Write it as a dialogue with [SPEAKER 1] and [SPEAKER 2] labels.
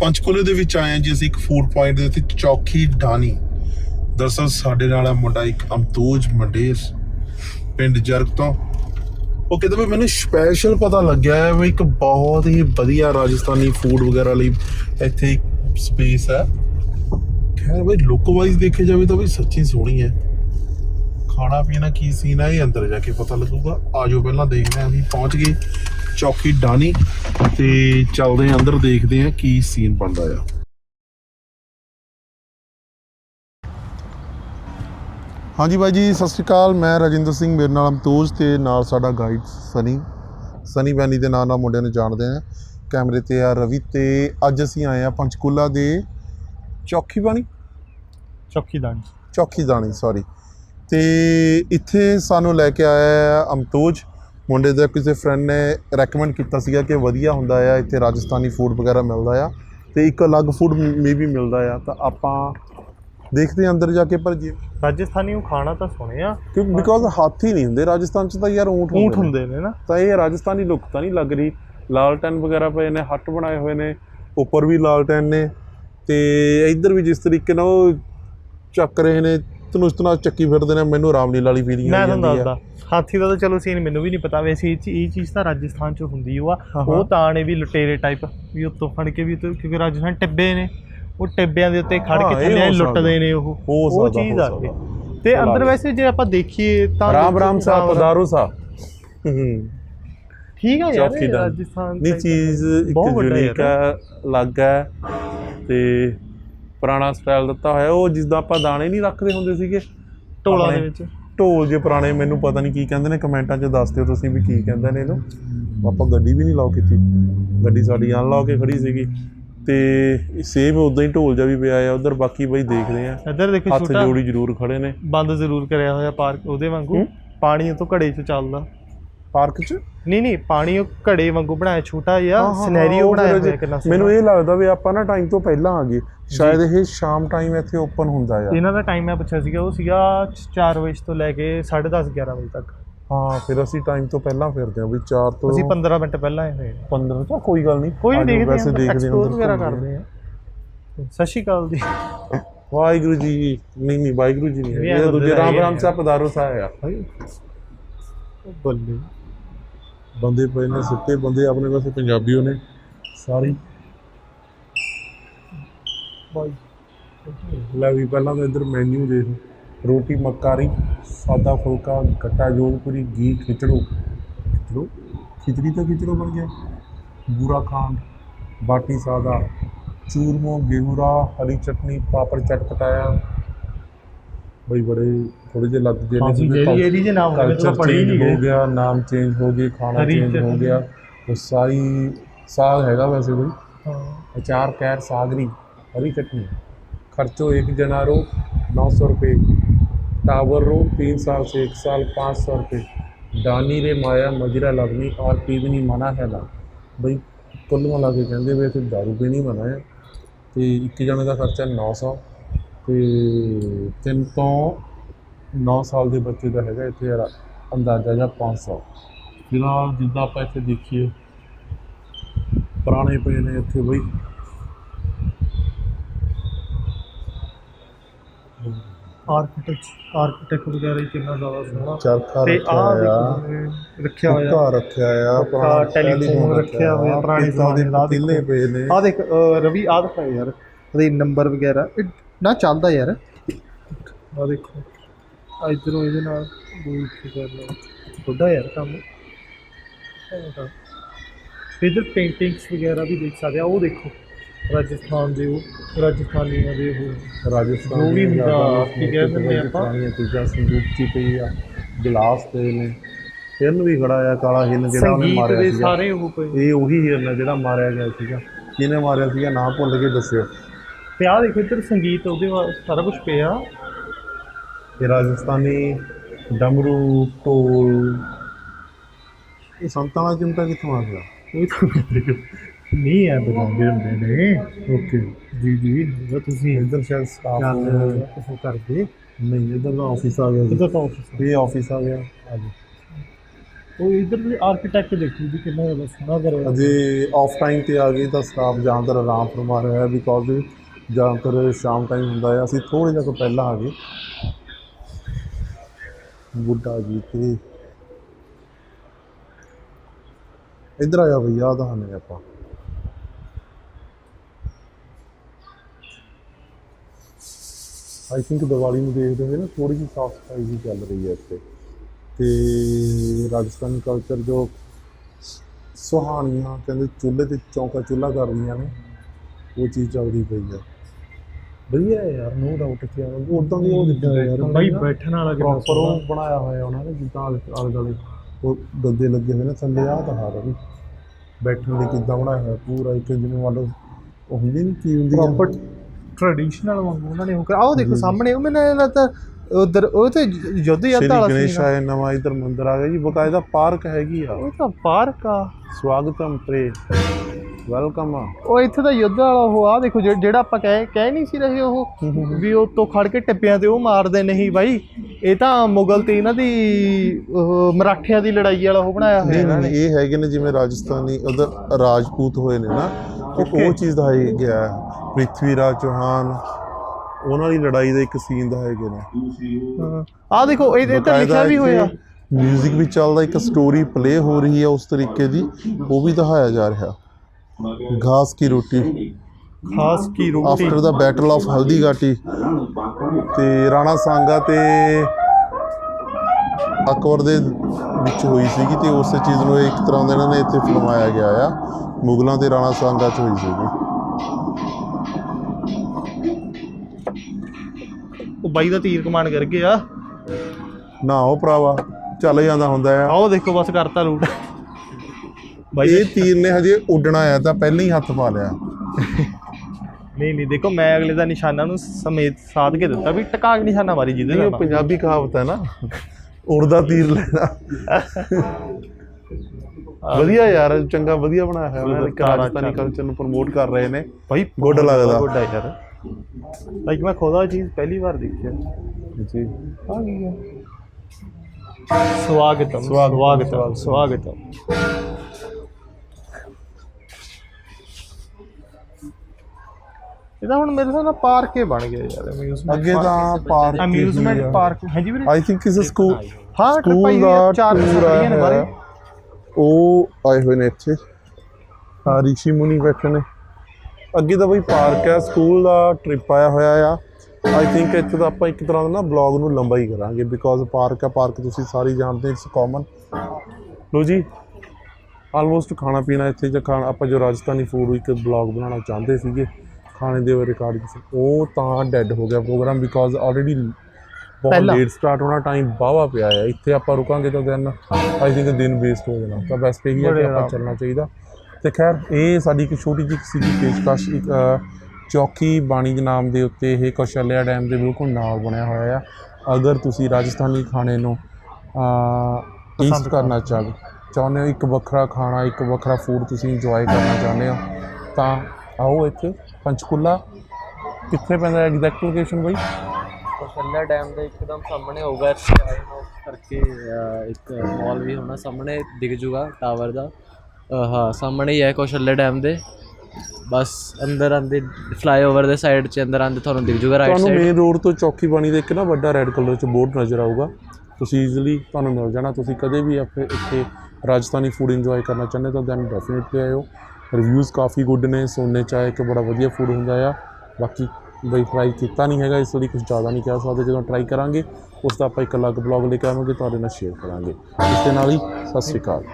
[SPEAKER 1] ਪੰਚਕੂਲੇ ਦੇ ਵਿੱਚ ਆਏ ਹਾਂ ਜੀ ਅਸੀਂ ਇੱਕ ਫੂਡ ਪੁਆਇੰਟ ਦੇ ਉੱਤੇ, ਚੌਕੀ ਡਾਨੀ ਦਰਅਸਲ ਸਾਡੇ ਨਾਲ ਆ ਮੁੰਡਾ ਇੱਕ ਅਮਤੋਜ ਮੰਡੇਰ, ਪਿੰਡ ਜਰਗ ਤੋਂ। ਉਹ ਕਹਿੰਦਾ ਵੀ ਮੈਨੂੰ ਸਪੈਸ਼ਲ ਪਤਾ ਲੱਗਿਆ ਹੈ ਵੀ ਇੱਕ ਬਹੁਤ ਹੀ ਵਧੀਆ ਰਾਜਸਥਾਨੀ ਫੂਡ ਵਗੈਰਾ ਲਈ ਇੱਥੇ ਸਪੇਸ ਹੈ। ਖੈਰ ਬਈ ਲੁੱਕ ਵਾਈਜ਼ ਦੇਖੇ ਜਾਵੇ ਤਾਂ ਬਈ ਸੱਚੀ ਸੋਹਣੀ ਹੈ। ਖਾਣਾ ਪੀਣਾ ਕੀ ਸੀਨ ਹੈ, ਇਹ ਅੰਦਰ ਜਾ ਕੇ ਪਤਾ ਲੱਗੂਗਾ। ਆਜੋ ਪਹਿਲਾਂ ਦੇਖਦੇ ਹਾਂ, ਅਸੀਂ ਪਹੁੰਚ ਗਏ। ਚੌਕੀ ਡਾਨੀ ਤੇ ਚੱਲਦੇ ਹਾਂ ਅੰਦਰ ਦੇਖਦੇ ਹਾਂ ਕੀ ਸੀਨ ਬਣਦਾ ਆ। ਹਾਂਜੀ ਬਾਈ ਜੀ ਸਤਿ ਸ਼੍ਰੀ ਅਕਾਲ। ਮੈਂ ਰਜਿੰਦਰ ਸਿੰਘ ਮੇਰੇ ਨਾਲ ਅਮਤੋਜ ਤੇ ਨਾਲ ਸਾਡਾ ਗਾਈਡ ਸਨੀ। ਸਨੀ ਬੈਨੀ ਦੇ ਨਾਂ ਨਾਲ ਮੁੰਡਿਆਂ ਨੂੰ ਜਾਣਦੇ ਆ ਕੈਮਰੇ ਤੇ ਆ ਰਵੀ ਤੇ ਅੱਜ ਅਸੀਂ ਆਏ ਆ ਪੰਚਕੂਲਾ ਦੇ ਚੌਕੀ ਬਾਣੀ?
[SPEAKER 2] ਚੌਕੀਦਾਰ
[SPEAKER 1] ਚੌਕੀ ਦਾਣੀ ਸੌਰੀ ਤੇ ਇੱਥੇ ਸਾਨੂੰ ਲੈ ਕੇ ਆਇਆ ਹੈ ਅਮਤੋਜ। ਮੁੰਡੇ ਦੇ ਕਿਸੇ ਫਰੈਂਡ ਨੇ ਰეკਮੈਂਡ ਕੀਤਾ ਸੀਗਾ ਕਿ ਵਧੀਆ ਹੁੰਦਾ ਆ ਇੱਥੇ ਰਾਜਸਥਾਨੀ ਫੂਡ ਵਗੈਰਾ ਮਿਲਦਾ ਆ ਤੇ ਇੱਕ ਅਲੱਗ ਫੂਡ ਮੇ ਵੀ ਮਿਲਦਾ ਆ ਤਾਂ ਆਪਾਂ ਦੇਖਦੇ ਹਾਂ ਅੰਦਰ ਜਾ ਕੇ ਪਰ ਜੀ
[SPEAKER 2] ਰਾਜਸਥਾਨੀ ਉਹ ਖਾਣਾ ਤਾਂ ਸੁਣਿਆ।
[SPEAKER 1] ਕਿਉਂਕਿ ਬਿਕੋਜ਼ ਹਾਥੀ ਨਹੀਂ ਹੁੰਦੇ ਰਾਜਸਥਾਨ ਚ ਤਾਂ ਯਾਰ ਊਂਠ
[SPEAKER 2] ਊਂਠ। ਹੁੰਦੇ ਨੇ ਨਾ।
[SPEAKER 1] ਤਾਂ ਇਹ ਰਾਜਸਥਾਨੀ ਲੁੱਕ ਤਾਂ ਨਹੀਂ ਲੱਗ ਰਹੀ। ਲਾਲਟਨ ਵਗੈਰਾ ਪਏ ਨੇ ਹੱਟ ਬਣਾਏ ਹੋਏ ਨੇ ਉੱਪਰ ਵੀ ਲਾਲਟਨ ਨੇ ਤੇ ਇੱਧਰ ਵੀ ਜਿਸ ਤਰੀਕੇ ਨਾਲ ਉਹ ਚੱਕ ਰਹੇ ਨੇ ਤਨੁਸ਼ ਤਨਾਸ਼ ਚੱਕੀ ਫਿਰਦੇ ਨੇ ਮੈਨੂੰ ਰਾਮਲੀਲਾ ਵਾਲੀ ਫੀਲਿੰਗ
[SPEAKER 2] ਮੈਂ ਤੁਹਾਨੂੰ ਦੱਸਦਾ ਹਾਥੀ ਦਾ ਤਾਂ ਚਲੋ ਸੀਨ ਮੈਨੂੰ ਵੀ ਨਹੀਂ ਪਤਾ ਵੈਸੇ ਇਹ ਚੀ- ਇਹ ਚੀਜ਼ ਤਾਂ ਰਾਜਸਥਾਨ ਚ ਹੁੰਦੀ ਓ ਆ
[SPEAKER 1] ਹਾਂ, ਹਾਂ।
[SPEAKER 2] ਉਹ ਤਾਂ ਨੇ ਵੀ ਲੁਟੇਰੇ ਟਾਈਪ ਵੀ ਉੱਤੋਂ ਫੜ ਕੇ ਵੀ ਉੱਤੋਂ ਕਿਉਂਕਿ ਰਾਜਸਥਾਨ ਟਿੱਬੇ ਨੇ ਉਹ ਟਿੱਬਿਆਂ ਦੇ ਉੱਤੇ ਖੜ
[SPEAKER 1] ਹਾਂ,
[SPEAKER 2] ਕੇ
[SPEAKER 1] ਇਹ
[SPEAKER 2] ਥੱਲੇ
[SPEAKER 1] ਹੋ
[SPEAKER 2] ਐਂ
[SPEAKER 1] ਸਕਦਾ।
[SPEAKER 2] ਲੁੱਟਦੇ ਨੇ ਉਹ
[SPEAKER 1] ਹੋ
[SPEAKER 2] ਉਹ
[SPEAKER 1] ਸਕਦਾ,
[SPEAKER 2] ਚੀਜ਼
[SPEAKER 1] ਹੋ
[SPEAKER 2] ਆ
[SPEAKER 1] ਸਕਦਾ।
[SPEAKER 2] ਕੇ ਤੇ ਅੰਦਰ। ਵੈਸੇ ਜੇ ਆਪਾਂ ਦੇਖੀਏ ਤਾਂ
[SPEAKER 1] ਰਾਮ ਰਾਮ
[SPEAKER 2] ਦੇਖੋ-
[SPEAKER 1] ਸਾਹਿਬ ਪਦਾਰੋ ਸਾਹਿਬ
[SPEAKER 2] ਠੀਕ ਹੈ ਯਾਰ ਇਹ। ਰਾਜਸਥਾਨ
[SPEAKER 1] ਨਹੀਂ
[SPEAKER 2] type
[SPEAKER 1] ਚੀਜ਼ ਇੱਕ
[SPEAKER 2] ਬਹੁਤ ਵੱਡਾ
[SPEAKER 1] ਯੂਨੀਕ
[SPEAKER 2] ਯਾਰ।
[SPEAKER 1] ਹੈ ਅਲੱਗ ਹੈ ਤੇ ਪੁਰਾਣਾ ਸਟਾਈਲ ਦਿੱਤਾ ਹੋਇਆ ਉਹ ਜਿੱਦਾਂ ਆਪਾਂ ਦਾਣੇ ਨਹੀਂ ਰੱਖਦੇ ਹੁੰਦੇ ਸੀਗੇ
[SPEAKER 2] ਢੋਲਾਂ ਦੇ ਵਿੱਚ।
[SPEAKER 1] ਢੋਲ ਜੇ ਪੁਰਾਣੇ ਮੈਨੂੰ ਪਤਾ ਨਹੀਂ ਕੀ ਕਹਿੰਦੇ ਨੇ ਕਮੈਂਟਾਂ 'ਚ ਦੱਸ ਦਿਓ ਤੁਸੀਂ ਵੀ ਕੀ ਕਹਿੰਦੇ ਨੇ ਇਹਨੂੰ। ਆਪਾਂ ਗੱਡੀ ਵੀ ਨਹੀਂ ਲਾਓ ਕੀਤੀ ਗੱਡੀ ਸਾਡੀ ਅਨਲੌਕ ਕੇ ਖੜੀ ਸੀਗੀ ਤੇ ਸੇਮ ਉਦਾਂ ਹੀ ਢੋਲ ਜਾ ਵੀ ਪਿਆ ਆ ਉਧਰ ਬਾਕੀ ਬਈ ਦੇਖਦੇ ਆ।
[SPEAKER 2] ਇੱਧਰ ਦੇਖੋ
[SPEAKER 1] ਹੱਥ
[SPEAKER 2] ਛੋਟਾ
[SPEAKER 1] ਜੋੜੀ ਜ਼ਰੂਰ ਖੜੇ ਨੇ।
[SPEAKER 2] ਬੰਦ ਜ਼ਰੂਰ ਕਰਿਆ ਹੋਇਆ ਪਾਰਕ ਉਹਦੇ ਵਾਂਗੂ? ਪਾਣੀ ਉਤੋਂ ਘੜੇ 'ਚ ਚੱਲਦਾ।
[SPEAKER 1] ਪਾਰਕ 'ਚ?
[SPEAKER 2] ਨਹੀਂ ਨਹੀਂ ਪਾਣੀ ਉਹ ਘੜੇ ਵਾਂਗੂ ਬਣਾਇਆ ਛੋਟਾ ਜਿਹਾ
[SPEAKER 1] ਹਾਂ, ਹਾਂ,
[SPEAKER 2] ਸਿਨੈਰੀਓ
[SPEAKER 1] ਉਹ
[SPEAKER 2] ਬਣਾਇਆ
[SPEAKER 1] ਫਿਰ
[SPEAKER 2] ਹੋਇਆ ਕਿੰਨਾ ਸੋਹਣਾ।
[SPEAKER 1] ਮੈਨੂੰ ਇਹ ਲੱਗਦਾ ਵੀ ਆਪਾਂ ਨਾ ਟਾਈਮ ਤੋਂ ਪਹਿਲਾਂ ਆ ਗਏ। ਸ਼ਾਇਦ ਇਹ ਸ਼ਾਮ ਟਾਈਮ ਇੱਥੇ ਓਪਨ ਹੁੰਦਾ ਆ
[SPEAKER 2] ਇਹਨਾਂ ਦਾ ਟਾਈਮ ਮੈਂ ਪੁੱਛਿਆ ਸੀਗਾ ਉਹ ਸੀਗਾ 4 ਵਜੇ ਤੋਂ ਲੈ ਕੇ 10:30 11 ਵਜੇ ਤੱਕ।
[SPEAKER 1] ਹਾਂ ਫਿਰ ਅਸੀਂ ਟਾਈਮ ਤੋਂ ਪਹਿਲਾਂ ਫਿਰਦੇ ਹਾਂ ਵੀ 4 ਤੋਂ
[SPEAKER 2] ਅਸੀਂ 15 ਮਿੰਟ ਪਹਿਲਾਂ ਆਏ ਹੋਏ ਹਾਂ।
[SPEAKER 1] 15 ਤਾਂ ਕੋਈ ਗੱਲ ਨਹੀਂ।
[SPEAKER 2] ਕੋਈ
[SPEAKER 1] ਆ
[SPEAKER 2] ਨਹੀਂ
[SPEAKER 1] ਜਾਓ,
[SPEAKER 2] ਦੇਖਦੇ
[SPEAKER 1] ਵੈਸੇ ਦੇਖਦੇ ਹਾਂ
[SPEAKER 2] ਐਕਸਪਲੋਰ ਵਗੈਰਾ ਕਰਦੇ ਆ ਸਤਿ ਸ਼੍ਰੀ ਅਕਾਲ ਜੀ।
[SPEAKER 1] ਹਾਂ। ਵਾਹਿਗੁਰੂ ਜੀ ਨਹੀਂ ਨਹੀਂ ਵਾਹਿਗੁਰੂ ਜੀ ਨਹੀਂ।
[SPEAKER 2] ਇਹ
[SPEAKER 1] ਦੂਜੇ ਰਾਮ ਰਾਮ
[SPEAKER 2] ਆ।
[SPEAKER 1] ਸਾਹਿਬ ਪਦਾਰੋ ਸਾਹਿਬ ਆ
[SPEAKER 2] ਬੱਲੇ।
[SPEAKER 1] ਬੰਦੇ ਪਏ ਨੇ ਸਿੱਟੇ ਬੰਦੇ ਆਪਣੇ ਪਾਸੇ ਪੰਜਾਬੀਓ ਨੇ ਸਾਰੀ
[SPEAKER 2] ਬਾਈ
[SPEAKER 1] ਲੈ ਵੀ ਪਹਿਲਾਂ ਤਾਂ ਇੱਧਰ ਮੈਨੂ ਦੇਖ। ਰੋਟੀ ਮੱਕਾਰੀ ਸਾਦਾ ਫੁਲਕਾ ਗੱਟਾ ਜੋਧਪੁਰੀ ਘੀ ਖਿਚੜੋ। ਖਿਚੜੋ? ਖਿਚੜੀ ਤਾਂ ਖਿਚੜੋ ਬਣ ਗਿਆ। ਬੂਰਾ ਖਾਂਡ ਬਾਟੀ ਸਾਦਾ ਚੂਰਮੋ ਗੇਹੂਰਾ ਹਰੀ ਚਟਨੀ ਪਾਪੜ ਚਟਪਟਾਇਆ ਬਈ ਬੜੇ ਥੋੜੇ ਜਿਹੇ ਲੱਗ ਜੇ
[SPEAKER 2] ਹਾਂ, ਜਿਹੜੀ ਇਹਦੀ ਜੇ ਨਾਮ ਹੋਵੇ ਤਾਂ
[SPEAKER 1] ਕਲਚਰ
[SPEAKER 2] ਪੜ੍ਹੇ ਹੀ
[SPEAKER 1] ਚੇਂਜ
[SPEAKER 2] ਨਹੀਂ
[SPEAKER 1] ਹੋ
[SPEAKER 2] ਗਏ।
[SPEAKER 1] ਗਿਆ ਨਾਮ ਚੇਂਜ ਹੋ ਗਏ ਖਾਣਾ
[SPEAKER 2] ਹਰੀ
[SPEAKER 1] ਚੇਂਜ ਹੋ
[SPEAKER 2] ਚਟਨੀ।
[SPEAKER 1] ਗਿਆ ਉਹ ਸਾਰੀ ਸਾਗ ਹੈਗਾ ਵੈਸੇ ਬਈ
[SPEAKER 2] ਹਾਂ
[SPEAKER 1] अचार कैर सागरी हरी चटनी खर्चो एक जना रो नौ सौ रुपये टावर रो तीन साल से एक साल पाँच सौ रुपये डानी रे माया मजरा लगनी और पीवनी मना है ला ਬਈ ਕੁੱਲ ਮਿਲਾ ਕੇ ਕਹਿੰਦੇ ਵੀ ਇੱਥੇ ਦਾਰੂ ਪੀਣੀ ਮਨਾ ਹੈ ਤੇ ਇੱਕ ਜਣੇ ਦਾ ਖਰਚਾ 900 ਤੇ ਤਿੰਨ ਤੋਂ 9 ਸਾਲ ਦੇ ਬੱਚੇ ਦਾ ਹੈਗਾ ਇੱਥੇ ਅੰਦਾਜ਼ਾ ਜਾਂ 500 ਫਿਲਹਾਲ ਜਿੱਦਾਂ ਆਪਾਂ ਇੱਥੇ ਦੇਖੀਏ ਪੁਰਾਣੇ ਪਏ ਨੇ ਇੱਥੇ ਬਈ।
[SPEAKER 2] ਆਰਕੀਟੈਕਟ ਆਰਕੀਟੈਕਟ ਵਗੈਰਾ ਹੀ ਕਿੰਨਾ ਜ਼ਿਆਦਾ ਸੋਹਣਾ।
[SPEAKER 1] ਚਰਖਾ
[SPEAKER 2] ਤੇ ਆਹ ਰੱਖਿਆ ਹੋਇਆ।
[SPEAKER 1] ਹੁੱਕਾ ਰੱਖਿਆ ਆ
[SPEAKER 2] ਹੁੱਕਾ, ਟੈਲੀਫੋਨ ਰੱਖਿਆ ਹੋਇਆ, ਪੁਰਾਣੇ
[SPEAKER 1] ਪੁਰਾਣੇ
[SPEAKER 2] ਜ਼ਮਾਨੇ ਦਾ
[SPEAKER 1] ਪਏ ਨੇ।
[SPEAKER 2] ਆ ਦੇਖ ਰਵੀ ਆ ਦਿਖਾ ਯਾਰ। ਉਹਦੇ ਨੰਬਰ ਵਗੈਰਾ। ਨਾ ਚੱਲਦਾ ਯਾਰ। ਆ ਦੇਖੋ। ਆ ਇਧਰੋਂ ਇਹਦੇ ਨਾਲ ਦੂਰ ਕੀ ਕਰਨਾ ਥੋੜਾ ਯਾਰ ਕੰਮ। ਇਧਰ ਪੇਂਟਿੰਗਸ ਵਗੈਰਾ ਵੀ ਦੇਖ ਸਕਦੇ ਆ। ਉਹ ਦੇਖੋ। ਰਾਜਸਥਾਨ ਦੇ ਉਹ ਰਾਜਸਥਾਨੀਆਂ ਦੇ ਉਹ।
[SPEAKER 1] ਰਾਜਸਥਾਨ
[SPEAKER 2] ਜੋ ਵੀ ਹੁੰਦਾ, ਕੀ ਕਹਿ ਦਿੰਦੇ
[SPEAKER 1] ਬਹੁਤ
[SPEAKER 2] ਆਪਾਂ।
[SPEAKER 1] ਚੀਜ਼ਾਂ ਸੰਦੂਕ ਚ ਪਈ ਆ। ਗਲਾਸ ਪਏ ਨੇ ਹਿਰਨ ਵੀ ਖੜਾ ਆ ਕਾਲਾ ਹਿਰਨ ਜਿਹੜਾ ਉਹਨੇ ਮਾਰਿਆ ਸੀਗਾ।
[SPEAKER 2] ਸਾਰੇ ਉਹ ਪਏ।
[SPEAKER 1] ਇਹ ਉਹੀ ਹਿਰਨ ਆ ਜਿਹੜਾ ਮਾਰਿਆ ਗਿਆ ਸੀਗਾ। ਕਿਹਨੇ ਮਾਰਿਆ ਸੀਗਾ ਨਾਂ ਭੁੱਲ ਕੇ ਦੱਸਿਓ।
[SPEAKER 2] ਤੇ ਦੇਖੋ ਇੱਧਰ ਸੰਗੀਤ ਉਹਦੇ ਵਾ- ਸਾਰਾ ਕੁਝ ਪਿਆ।
[SPEAKER 1] ਇਹ ਰਾਜਸਥਾਨੀ ਡਮਰੂ ਢੋਲ। ਇਹ ਸੰਤਾਂ ਦਾ ਚਿਮਟਾ ਕਿੱਥੋਂ ਆ ਗਿਆ?
[SPEAKER 2] ਉਹ ਤਾਂ ਨਹੀਂ ਹੈ ਬਜਾਉਂਦੇ ਹੁੰਦੇ ਨੇ।
[SPEAKER 1] ਓਕੇ
[SPEAKER 2] ਜੀ ਜੀ ਉਹ ਤੁਸੀਂ
[SPEAKER 1] ਇੱਧਰ ਸ਼ਾਇਦ ਸਟਾਫ
[SPEAKER 2] ਗੱਲ ਉਹ ਕਰਦੇ
[SPEAKER 1] ਨਹੀਂ ਇੱਧਰ ਦਾ ਆਫਿਸ ਆ ਗਿਆ ਜੀ।
[SPEAKER 2] ਇੱਧਰ ਤਾਂ ਆਫਿਸ
[SPEAKER 1] ਇਹ ਆਫਿਸ ਆ ਗਿਆ। ਆ ਜੀ।
[SPEAKER 2] ਉਹ ਇਧਰ ਦੇ ਆਰਕੀਟੈਕਟ ਦੇਖੋ ਜੀ ਕਿੰਨਾ ਜ਼ਿਆਦਾ ਸੋਹਣਾ ਕਰਿਆ
[SPEAKER 1] ਅਜੇ ਆਫ ਟਾਈਮ ਤੇ ਆ ਗਏ ਤਾਂ ਸਟਾਫ ਜ਼ਿਆਦਾਤਰ ਆਰਾਮ ਫਰਮਾ ਰਿਹਾ ਹੈ ਬਿਕੋਜ਼ ਜ਼ਿਆਦਾਤਰ ਸ਼ਾਮ ਟਾਈਮ ਹੁੰਦਾ ਆ। ਅਸੀਂ ਥੋੜੇ ਜਿਹਾ ਤੋਂ ਪਹਿਲਾਂ ਆ ਗਏ। ਬੁੱਢਾ ਜੀ ਤੇ ਇੱਧਰ ਆਇਆ ਭਈਆ ਦਾ ਹਨੇ ਆਪਾਂ। ਆਈ ਥਿੰਕ ਦੀਵਾਲੀ ਨੂੰ ਦੇਖਦੇ ਹੋਏ ਨਾ ਥੋੜੀ ਜਿਹੀ ਸਾਫ਼ ਸਫ਼ਾਈ ਵੀ ਚੱਲ ਰਹੀ ਹੈ ਇੱਥੇ। ਤੇ ਰਾਜਸਥਾਨੀ ਕਲਚਰ ਜੋ ਸੁਹਾਣੀਆਂ ਕਹਿੰਦੇ ਚੁੱਲ੍ਹੇ ਤੇ ਚੌਂਕਾ ਚੁੱਲ੍ਹਾ ਕਰਦੀਆਂ ਨੇ, ਉਹ ਚੀਜ਼ ਚੱਲਦੀ ਪਈ ਹੈ। ਵਧੀਆ ਹੈ ਯਾਰ ਨੋ ਡਾਊਟ ਕਿ ਉਦਾਂ ਦੀ ਉਹ ਦਿੱਤਾ ਯਾਰ।
[SPEAKER 2] ਬਾਈ ਬੈਠਣ ਵਾਲਾ ਕਿੰਨਾ
[SPEAKER 1] ਪ੍ਰੋਪਰ ਉਹ ਬਣਾਇਆ ਹੋਇਆ ਉਹਨਾਂ ਨੇ ਜਿੱਦਾਂ ਆਲੇ ਆਲੇ ਦੁਆਲੇ ਉਹ ਗੱਦੇ ਲੱਗੇ ਹੋਏ ਨੇ ਥੱਲੇ ਆਹ ਤਾਂ ਹਾਰ ਵੀ। ਬੈਠਣ ਲਈ ਕਿੱਦਾਂ ਬਣਾਇਆ ਹੋਇਆ ਪੂਰਾ ਇੱਕ ਜਿਵੇਂ ਮੰਨ ਲਓ ਉਹ ਹੁੰਦੀ ਨਹੀਂ ਕੀ ਹੁੰਦੀ ਆ?
[SPEAKER 2] ਪ੍ਰੋਪਰ ਟ੍ਰੈਡੀਸ਼ਨਲ ਵਾਂਗੂ ਉਹਨਾਂ ਨੇ ਉਹ ਕਰ ਆਓ ਦੇਖੋ ਸਾਹਮਣੇ ਉਹ ਮੈਨੂੰ ਲੱਗਦਾ ਉਧਰ ਉਹ ਤੇ ਯੁੱਧ ਯਾਦ
[SPEAKER 1] ਸ਼੍ਰੀ
[SPEAKER 2] ਵਾਲਾ
[SPEAKER 1] ਗਣੇਸ਼
[SPEAKER 2] ਸੀ
[SPEAKER 1] ਆਏ ਨਵਾਂ ਇਧਰ ਮੰਦਿਰ ਆ ਗਿਆ ਜੀ ਬਕਾਇਦਾ ਪਾਰਕ ਹੈਗੀ ਆ।
[SPEAKER 2] ਉਹ ਤਾਂ ਪਾਰਕ ਆ।
[SPEAKER 1] ਸਵਾਗਤਮ ਪ੍ਰੇ ਵੈਲਕਮ
[SPEAKER 2] ਉਹ ਇੱਥੇ ਦਾ ਯੁੱਧ ਵਾਲਾ ਉਹ ਆ ਦੇਖੋ ਜਿਹ- ਜਿਹੜਾ ਆਪਾਂ ਕਹਿ ਕਹਿ ਨਹੀਂ ਸੀ ਰਹੇ ਉਹ ਵੀ ਉਹ ਤੋਂ ਖੜ ਕੇ ਟਿੱਪਿਆਂ ਤੇ ਉਹ ਮਾਰਦੇ ਨਹੀਂ ਬਾਈ। ਇਹ ਤਾਂ ਮੁਗਲ ਤੇ ਇਹਨਾਂ ਦੀ ਉਹ ਮਰਾਠਿਆਂ ਦੀ ਲੜਾਈ ਵਾਲਾ ਉਹ ਬਣਾਇਆ ਹੋਇਆ।
[SPEAKER 1] ਨਹੀਂ
[SPEAKER 2] ਇਹਨਾਂ
[SPEAKER 1] ਨਹੀਂ
[SPEAKER 2] ਨੇ
[SPEAKER 1] ਇਹ ਹੈਗੇ ਨੇ ਜਿਵੇਂ ਰਾਜਸਥਾਨੀ ਉਧਰ ਰਾਜਪੂਤ ਹੋਏ ਨੇ ਨਾ ਤੇ. ਉਹ ਚੀਜ਼ ਦਾ ਹੈ ਗਿਆ। ਪ੍ਰਿਥਵੀ ਰਾਜ ਚੌਹਾਨ ਉਹਨਾਂ ਦੀ ਲੜਾਈ ਦਾ ਇੱਕ ਸੀਨ ਦਾ ਹੈਗੇ ਨੇ।
[SPEAKER 2] ਆ ਦੇਖੋ ਇਹ ਤੇ ਲਿਖਿਆ ਵੀ ਹੋਇਆ।
[SPEAKER 1] 뮤직 ਵੀ ਚੱਲਦਾ ਇੱਕ ਸਟੋਰੀ ਪਲੇ ਹੋ ਰਹੀ ਹੈ ਉਸ ਤਰੀਕੇ ਦੀ ਉਹ ਵੀ ਦਿਖਾਇਆ ਜਾ ਰਿਹਾ। ਘਾਸ ਕੀ ਰੋਟੀ
[SPEAKER 2] ਖਾਸ ਕੀ ਰੋਟੀ
[SPEAKER 1] ਆਫਟਰ ਦਾ ਬੈਟਲ ਆਫ ਹਲਦੀ ਘਾਟੀ ਤੇ ਰਾਣਾ ਸਾਂਗਾ ਤੇ ਅਕਬਰ ਦੇ ਵਿੱਚ ਹੋਈ ਸੀਗੀ ਤੇ ਉਸੇ ਚੀਜ਼ ਨੂੰ ਇੱਕ ਤਰ੍ਹਾਂ ਦਾ ਇਹਨਾਂ ਨੇ ਇੱਥੇ ਫਿਲਮਾਇਆ ਗਿਆ ਆ ਮੁਗਲਾਂ ਤੇ ਰਾਣਾ ਸਾਂਗਾ ਚ ਹੋਈ ਸੀਗੀ
[SPEAKER 2] ਉਹ ਬਾਈ ਦਾ ਤੀਰ ਕਮਾਨ ਕਰ ਗਿਆ
[SPEAKER 1] ਨਾ ਉਹ ਭਰਾਵਾ ਚੱਲ ਜਾਂਦਾ ਹੁੰਦਾ ਆ
[SPEAKER 2] ਆਓ ਦੇਖੋ ਬਸ ਕਰਤਾ ਲੂਟ ਬਾਈ
[SPEAKER 1] ਇਹ ਤੀਰ ਨੇ ਹਜੇ ਉੱਡਣਾ ਆ ਤਾਂ ਪਹਿਲਾਂ ਹੀ ਹੱਥ ਪਾ ਲਿਆ।
[SPEAKER 2] ਨਹੀਂ ਨਹੀਂ ਦੇਖੋ ਮੈਂ ਅਗਲੇ ਦਾ ਨਿਸ਼ਾਨਾ ਨੂੰ ਸਮੇਤ ਸਾਧ ਕੇ ਦਿੱਤਾ ਵੀ ਟਕਾ ਕੇ ਨਿਸ਼ਾਨਾ ਮਾਰੀ ਜਿਹਦੇ
[SPEAKER 1] ਇਹ
[SPEAKER 2] ਨਾਲ।
[SPEAKER 1] ਪੰਜਾਬੀ ਕਹਾਵਤ ਹੈ ਨਾ। ਉੜਦਾ ਤੀਰ ਲੈਣਾ। ਵਧੀਆ ਯਾਰ ਚੰਗਾ ਵਧੀਆ ਬਣਾਇਆ ਹੋਇਆ। ਉਹਨਾਂ ਨੇ ਰਾਜਸਥਾਨੀ ਕਲਚਰ ਨੂੰ ਪ੍ਰਮੋਟ ਕਰ ਰਹੇ ਨੇ।
[SPEAKER 2] ਭਾਈ
[SPEAKER 1] ਗੁੱਡ ਲੱਗਦਾ।
[SPEAKER 2] ਗੁੱਡ ਹੈ ਯਾਰ। ਲਾਈਕ ਮੈਂ ਖੁਦਾ ਚੀਜ਼ ਪਹਿਲੀ ਵਾਰ ਦੇਖਿਆ
[SPEAKER 1] ਜੀ।
[SPEAKER 2] ਆ ਕੀ ਹੈ ਸਵਾਗਤਮ। ਸਵਾਗਤਮ ਸਵਾਗਤਮ। ਇਹਦਾ ਹੁਣ ਮੇਰੇ ਹਿਸਾਬ ਨਾਲ ਪਾਰਕ ਹੀ ਬਣ ਗਿਆ ਯਾਰ ਅਮਿਊਜ਼ਮੈਂਟ
[SPEAKER 1] ਅੱਗੇ ਤਾਂ ਪਾਰਕ
[SPEAKER 2] ਅਮਿਊਜ਼ਮੈਂਟ ਪਾਰਕ ਹੈ ਜੀ ਵੀਰੇ?
[SPEAKER 1] ਆਈ ਥਿੰਕ ਇਸ ਸਕੂਲ
[SPEAKER 2] ਹਾਂ
[SPEAKER 1] ਸਕੂਲ ਦਾ
[SPEAKER 2] ਚਾਰ ਬੱਸਾਂ ਨੇ ਬਾਰੇ।
[SPEAKER 1] ਉਹ ਆਏ ਹੋਏ ਨੇ ਇੱਥੇ। ਆ ਰਿਸ਼ੀ ਮੁਨੀ ਬੈਠੇ ਨੇ। ਅੱਗੇ ਤਾਂ ਬਈ ਪਾਰਕ ਹੈ ਸਕੂਲ ਦਾ ਟ੍ਰਿਪ ਆਇਆ ਹੋਇਆ ਆ। ਆਈ ਥਿੰਕ ਇੱਥੇ ਤਾਂ ਆਪਾਂ ਇੱਕ ਤਰ੍ਹਾਂ ਦਾ ਨਾ ਬਲੌਗ ਨੂੰ ਲੰਬਾ ਹੀ ਕਰਾਂਗੇ ਬਿਕੋਜ਼ ਪਾਰਕ ਹੈ ਪਾਰਕ ਤੁਸੀਂ ਸਾਰੇ ਜਾਣਦੇ ਇਟਸ ਕਾਮਨ ਲੋ ਜੀ ਆਲਮੋਸਟ ਖਾਣਾ ਪੀਣਾ ਇੱਥੇ ਜਾਂ ਖਾਣਾ ਆਪਾਂ ਜੋ ਰਾਜਸਥਾਨੀ ਫੂਡ ਇੱਕ ਬਲੌਗ ਬਣਾਉਣਾ ਚਾਹੁੰਦੇ ਸੀਗੇ। ਖਾਣੇ ਦੇ ਰਿਕਾਰਡ ਉਹ ਤਾਂ ਡੈੱਡ ਹੋ ਗਿਆ ਪ੍ਰੋਗਰਾਮ ਬਿਕੋਜ਼ ਆਲਰੇਡੀ ਬਹੁਤ। ਲੇਟ ਸਟਾਰਟ ਹੋਣਾ ਟਾਈਮ ਬਾਵਾ ਪਿਆ ਹੈ ਇੱਥੇ ਆਪਾਂ ਰੁਕਾਂਗੇ ਤਾਂ ਦਿਨ ਆਈ ਥਿੰਕ ਦਿਨ ਵੇਸਟ ਹੋ ਜਾਣਾ। ਤਾਂ ਬੈਸਟ ਇਹੀ ਹੈ ਕਿ ਆਪਾਂ। ਚੱਲਣਾ ਚਾਹੀਦਾ। ਤੇ ਖੈਰ ਇਹ ਸਾਡੀ ਇੱਕ ਛੋਟੀ ਜਿਹੀ ਸੀਗੀ ਪੇਸ਼ਕਸ਼ ਇੱਕ ਚੌਕੀ ਬਾਣੀ ਦੇ ਨਾਮ ਦੇ ਉੱਤੇ ਇਹ ਕੌਸ਼ਲਿਆ ਡੈਮ ਦੇ ਬਿਲਕੁਲ ਨਾਲ ਬਣਿਆ ਹੋਇਆ ਆ। ਅਗਰ ਤੁਸੀਂ ਰਾਜਸਥਾਨੀ ਖਾਣੇ ਨੂੰ ਟੇਸਟ ਕਰਨਾ ਚਾਹੋ ਚਾਹੁੰਦੇ ਹੋ ਇੱਕ ਵੱਖਰਾ ਖਾਣਾ ਇੱਕ ਵੱਖਰਾ ਫੂਡ ਤੁਸੀਂ ਇੰਜੋਏ ਕਰਨਾ ਚਾਹੁੰਦੇ ਹੋ ਤਾਂ ਆਓ ਇੱਥੇ ਪੰਚਕੂਲਾ। ਕਿੱਥੇ ਪੈਂਦਾ ਐਗਜ਼ੈਕਟ ਲੋਕੇਸ਼ਨ ਬਈ?
[SPEAKER 3] ਕੌਸ਼ਲਿਆ ਡੈਮ ਦੇ ਇੱਕਦਮ ਸਾਹਮਣੇ ਹੋਊਗਾ ਕਰਕੇ ਇੱਕ ਮਾਲ ਵੀ ਹੋਣਾ ਸਾਹਮਣੇ ਦਿਖ ਜੂਗਾ ਟਾਵਰ ਦਾ। ਹਾਂ ਸਾਹਮਣੇ ਹੀ ਹੈ ਕੌਸ਼ਲਿਆ ਡੈਮ ਦੇ। ਬਸ ਅੰਦਰ ਆਂਦੇ ਫਲਾਈਓਵਰ ਦੇ ਸਾਈਡ 'ਚ ਅੰਦਰ ਆਂਦੇ ਤੁਹਾਨੂੰ ਦਿਖ ਜੂਗਾ ਰਾਈਟ
[SPEAKER 1] ਤੁਹਾਨੂੰ
[SPEAKER 3] ਸਾਈਡ
[SPEAKER 1] ਮੇਨ ਰੋਡ ਤੋਂ ਚੌਕੀ ਬਾਣੀ ਦੇ ਇੱਕ ਨਾ ਵੱਡਾ ਰੈੱਡ ਕਲਰ ਚ ਬੋਰਡ ਨਜ਼ਰ ਆਊਗਾ। ਤੁਸੀਂ ਈਜ਼ੀਲੀ ਤੁਹਾਨੂੰ ਮਿਲ ਜਾਣਾ। ਤੁਸੀਂ ਕਦੇ ਵੀ ਇੱਥੇ ਰਾਜਸਥਾਨੀ ਫੂਡ ਇੰਜੋਏ ਕਰਨਾ ਚਾਹੁੰਦੇ ਤਾਂ ਦੈਨ ਡੈਫੀਨਿਟਲੀ ਆਇਓ। ਰਿਵਿਊਜ਼ ਕਾਫੀ ਗੁੱਡ ਨੇ, ਸੋਨੇ ਚ ਆਏ ਕਿ ਬੜਾ ਵਧੀਆ ਫੂਡ ਹੁੰਦਾ ਆ। ਬਾਕੀ ਬਈ ਟਰਾਈ ਕੀਤਾ ਨਹੀਂ ਹੈਗਾ, ਇਸ ਲਈ ਕੁਝ ਜ਼ਿਆਦਾ ਨਹੀਂ ਕਹਿ ਸਕਦੇ, ਜਦੋਂ ਟਰਾਈ ਕਰਾਂਗੇ, ਉਸ ਦਾ ਆਪਾਂ ਇੱਕ ਅਲੱਗ ਬਲੌਗ ਲੈ ਕੇ ਆਵਾਂਗੇ, ਤੁਹਾਡੇ ਨਾਲ ਸ਼ੇਅਰ ਕਰਾਂਗੇ। ਇਸ ਦੇ ਨਾਲ ਹੀ ਸਤਿ ਸ਼੍ਰੀ ਅਕਾਲ।